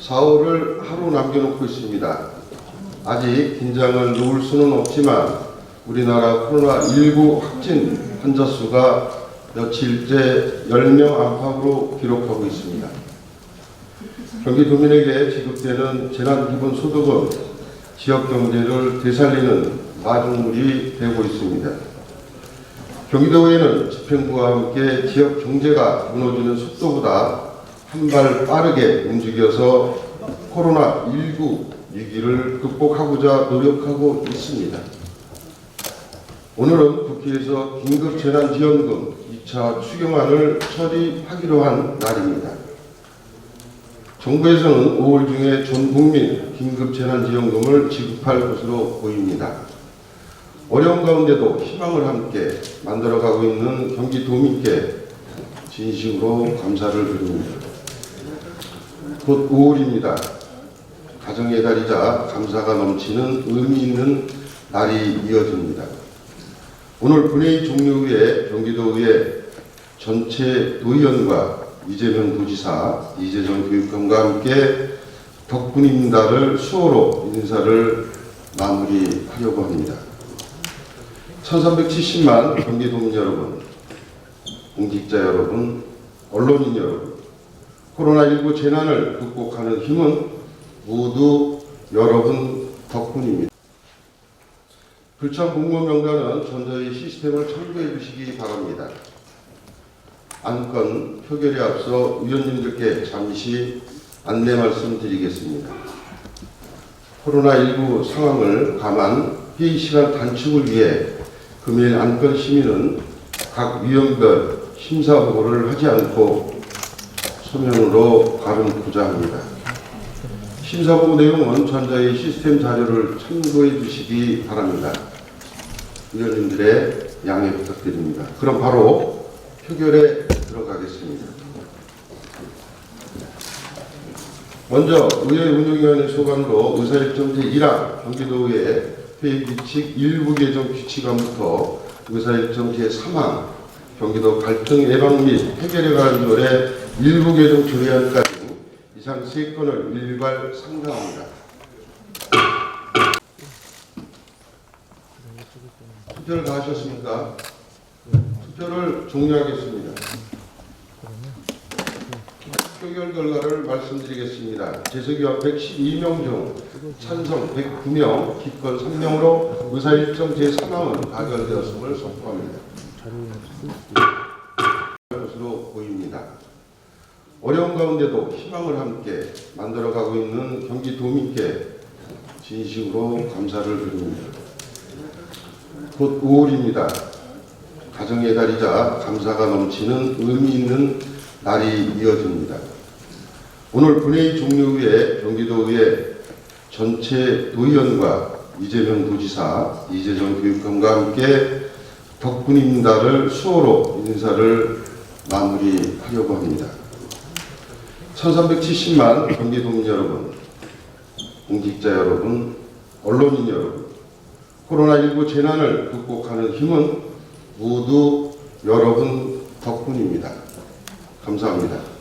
4월을 하루 남겨놓고 있습니다. 아직 긴장을 놓을 수는 없지만 우리나라 코로나19 확진 환자 수가 며칠째 10명 안팎으로 기록하고 있습니다. 경기도민에게 지급되는 재난기본소득은 지역 경제를 되살리는 마중물이 되고 있습니다. 경기도에는 집행부와 함께 지역 경제가 무너지는 속도보다 한 발 빠르게 움직여서 코로나19 위기를 극복하고자 노력하고 있습니다. 오늘은 국회에서 긴급재난지원금 2차 추경안을 처리하기로 한 날입니다. 정부에서는 5월 중에 전 국민 긴급재난지원금을 지급할 것으로 보입니다. 어려운 가운데도 희망을 함께 만들어가고 있는 경기도민께 진심으로 감사를 드립니다. 곧 5월입니다. 가정의 달이자 감사가 넘치는 의미 있는 날이 이어집니다. 오늘 본회의 종료 후에 경기도의회 전체 도의원과 이재명 도지사, 이재정 교육감과 함께 덕분입니다를 수어로 인사를 마무리하려고 합니다. 1370만 경기도민 여러분, 공직자 여러분, 언론인 여러분, 코로나19 재난을 극복하는 힘은 모두 여러분 덕분입니다. 불참 공무원 명단은 전자의 시스템을 첨부해 주시기 바랍니다. 안건 표결에 앞서 위원님들께 잠시 안내 말씀드리겠습니다. 코로나19 상황을 감안 회의 시간 단축을 위해 금일 안건 심의는 각 위원별 심사 보고를 하지 않고 서면으로 발언고자 합니다. 심사 보고 내용은 전자의 시스템 자료를 참고해 주시기 바랍니다. 위원님들의 양해 부탁드립니다. 그럼 바로 표결에 들어가겠습니다. 먼저 의회 운영위원회 소관으로 의사일정 제1항 경기도의회 회의 규칙 일부 개정 규칙안부터 의사일정 제3항 경기도 갈등 예방 및 해결에 관한 노래 일부 개정 조례안까지 이상 세 건을 일괄 상정합니다. 투표를 다 하셨습니까? 투표를 종료하겠습니다. 표결 결과를 말씀드리겠습니다. 재석위원 112명 중 찬성 109명, 기권 3명으로 의사일정 제3항은 가결되었음을 선포합니다. 것으로 보입니다. 어려운 가운데도 희망을 함께 만들어가고 있는 경기도민께 진심으로 감사를 드립니다. 곧 5월입니다. 가정의 달이자 감사가 넘치는 의미 있는 날이 이어집니다. 오늘 본회의 종료 후에 경기도의회 전체 도의원과 이재명 도지사, 이재정 교육감과 함께 덕분입니다를 수어로 인사를 마무리하려고 합니다. 1370만 경기도민 여러분, 공직자 여러분, 언론인 여러분, 코로나19 재난을 극복하는 힘은 모두 여러분 덕분입니다. 감사합니다.